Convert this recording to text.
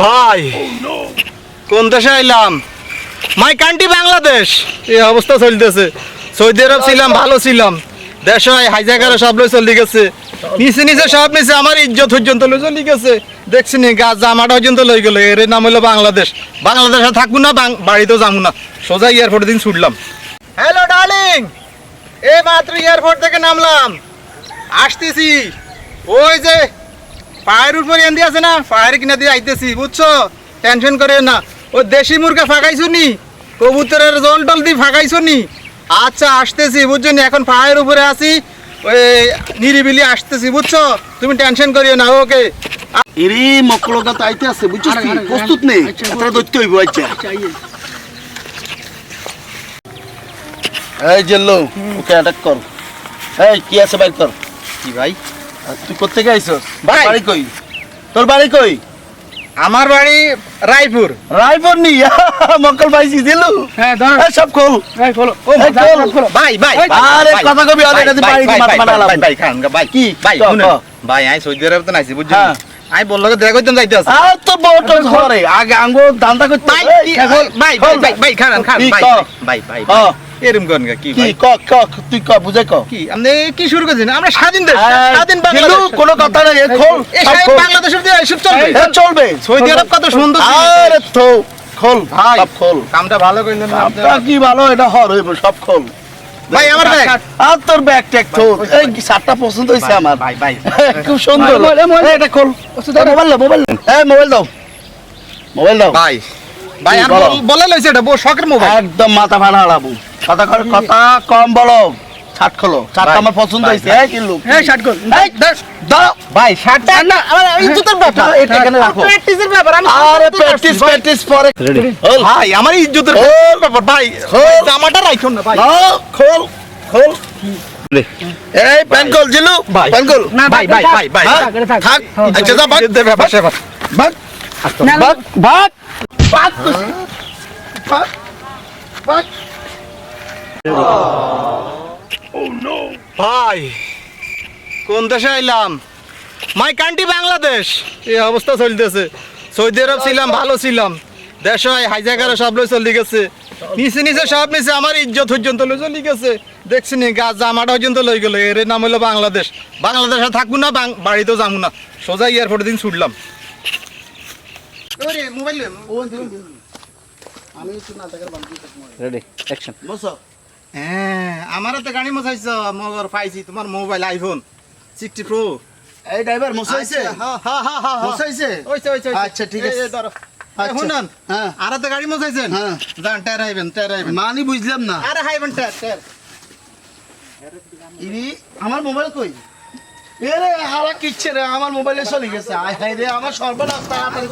ভাই, কোন দেশে আইলাম? My country Bangladesh. এই অবস্থা চলতেছে। সৌদি আরব ছিলাম, ভালো ছিলাম। দেশ হয়, হাইজাকারে সব লই চলে গেছে। নিচে নিচে সব নিচে আমার ইজ্জত পর্যন্ত লই চলে গেছে। দেখছি নি গাছ জামাটা পর্যন্ত লই গেল। এর নাম হলো বাংলাদেশ। বাংলাদেশে থাকব না বাড়িতেও যাব না। সোজা এয়ারপোর্টে দিন ছুটলাম। হ্যালো ডার্লিং এই মাত্র এয়ারপোর্ট থেকে নামলাম। আসতেছি। ওই যে পায়ের উপরে এন্দি আছে না পায়ের কিনা দিয়ে আইতেছি বুঝছ? টেনশন করে না। ও দেশি মুরগা ফাঁকাইছো নি? কবুতরের জল টল দিয়ে ফাঁকাইছো নি? আচ্ছা আসতেছি বুঝছ নি? এখন পায়ের উপরে আছি ওই নিরিবিলি আসতেছি বুঝছ? তুমি টেনশন করিও না ওকে। এরে মকলটা তো আইতে আছে বুঝছিস কি? প্রস্তুত নেই। তারা দৈত্য হইব আচ্ছা। এই জেল্লো ওকে অ্যাটাক কর। এই কি আছে বাইর কর। কি ভাই? তুই কোথেকে আইছস? ভাই। বাড়ি কই? তোর বাড়ি কই? আমার বাড়ি রায়পুর। রায়পুর নি? মকল পাইছি দিলু হ্যাঁ ধর। সব খোল। এই খোলো। ও এই খোল। ভাই ভাই। আরে কথা কবি, আরে ভাই, এটা দিয়ে ভাই, ভাই, ভাই। ভাই, ভাই, খান, ভাই, কি? ভাই, ক, ভাই, আমি সৌদি আরব তো নাইছি, বুঝছেন? হ্যাঁ। আমি বলল দেখা করতে যাইতে আছে। আর তো বড় ঘরে। আগে আঙ্গো দান্দা করতে ভাই, ভাই, ভাই, ভাই, ভাই, খান, খান, ভাই, ভাই, ভাই, ভাই। এরম করেন কা, কি কি ক ক তুই ক বুঝে ক। কি, আপনি কি শুরু করেছেন? আমরা স্বাধীন দেশ, স্বাধীন বাংলাদেশ। কোনো কথা নেই এ খোল এই সব সাহেব বাংলাদেশের দিয়ে এসব চলবে? এ চলবে। সৌদি আরব কত সুন্দর আরে তো খোল ভাই। সব খোল। কামটা ভালো করলেন না আপনি। আপনার কি ভালো এটা হর হইব সব খোল। ভাই, আমার ব্যাগ। আর তোর ব্যাগ ট্যাগ তো এই শার্টটা পছন্দ হয়েছে আমার? ভাই, ভাই, খুব সুন্দর। এটা খোল। মোবাইল দাও মোবাইল দাও। এই মোবাইল দাও। মোবাইল দাও। ভাই, ভাই, আর বলে। লইছে এটা, বউ শখের মোবাইল। একদম মাথা ফাটা হারাবো কথা কর কথা কম বলো। শার্ট খোলো। শার্টটা আমার পছন্দ হয়েছে। এই কিনলু এই শার্ট দাও ভাই, শার্টটা না, আমার এই জুতোর ব্যাপার। এটা এখানে রাখো। প্র্যাকটিসের ব্যাপার, আমি আরে প্র্যাকটিস প্র্যাকটিস পরে ভাই আমার ইজ্জতের খোল। ব্যাপার ভাই জামাটা রাখুন না ভাই। খোল। খোল। এই প্যান কল জিলু। ভাই। প্যান কল না ভাই ভাই ভাই ভাই। হ্যাঁ? থাক, হ্যাঁ, আচ্ছা যা ভাগ ইজ্জতের ব্যাপার। সেবার ভাগ ভাগ ভাগ ভাগ ভাগ ভাগ ভাই কোন দেশে আইলাম? My country Bangladesh. এই অবস্থা চলতেছে। সৌদি আরব ছিলাম ভালো ছিলাম। দেশ হাইজাকারে সব লই চলে গেছে। নিচে নিচে সব নিচে আমার ইজ্জত পর্যন্ত লই চলে গেছে। দেখছি নি গাছ জামাটা পর্যন্ত লই গেল। এর নাম হলো বাংলাদেশ। বাংলাদেশে থাকব না বাং- বাড়িতেও যাব না। সোজা এয়ারপোর্ট দিন ছুটলাম। মোবাইল আমি একটু নাটকের বান্ধবী রেডি অ্যাকশন বসো। হ্যাঁ আমারও তো গাড়ি মশাইছ মগর পাইছি তোমার মোবাইল আইফোন সিক্সটি প্রো এই ড্রাইভার মশাইছে? হ্যাঁ হ্যাঁ হ্যাঁ হ্যাঁ মশাইছে? ওইছে ওইছে ওইছে। আচ্ছা, ঠিক আছে। ধরো। আচ্ছা। শুনুন হ্যাঁ। আর তো গাড়ি মশাইছেন? হ্যাঁ। যান টায়ার আইবেন টায়ার আইবেন মানি বুঝলাম না। আরে হাইবেন টায়ার টায়ার ইনি আমার মোবাইল কই? এ রে হারা কিচ্ছে রে আমার মোবাইলে চলে গেছে। আয় হায় রে আমার সর্বনাশ তাড়াতাড়ি।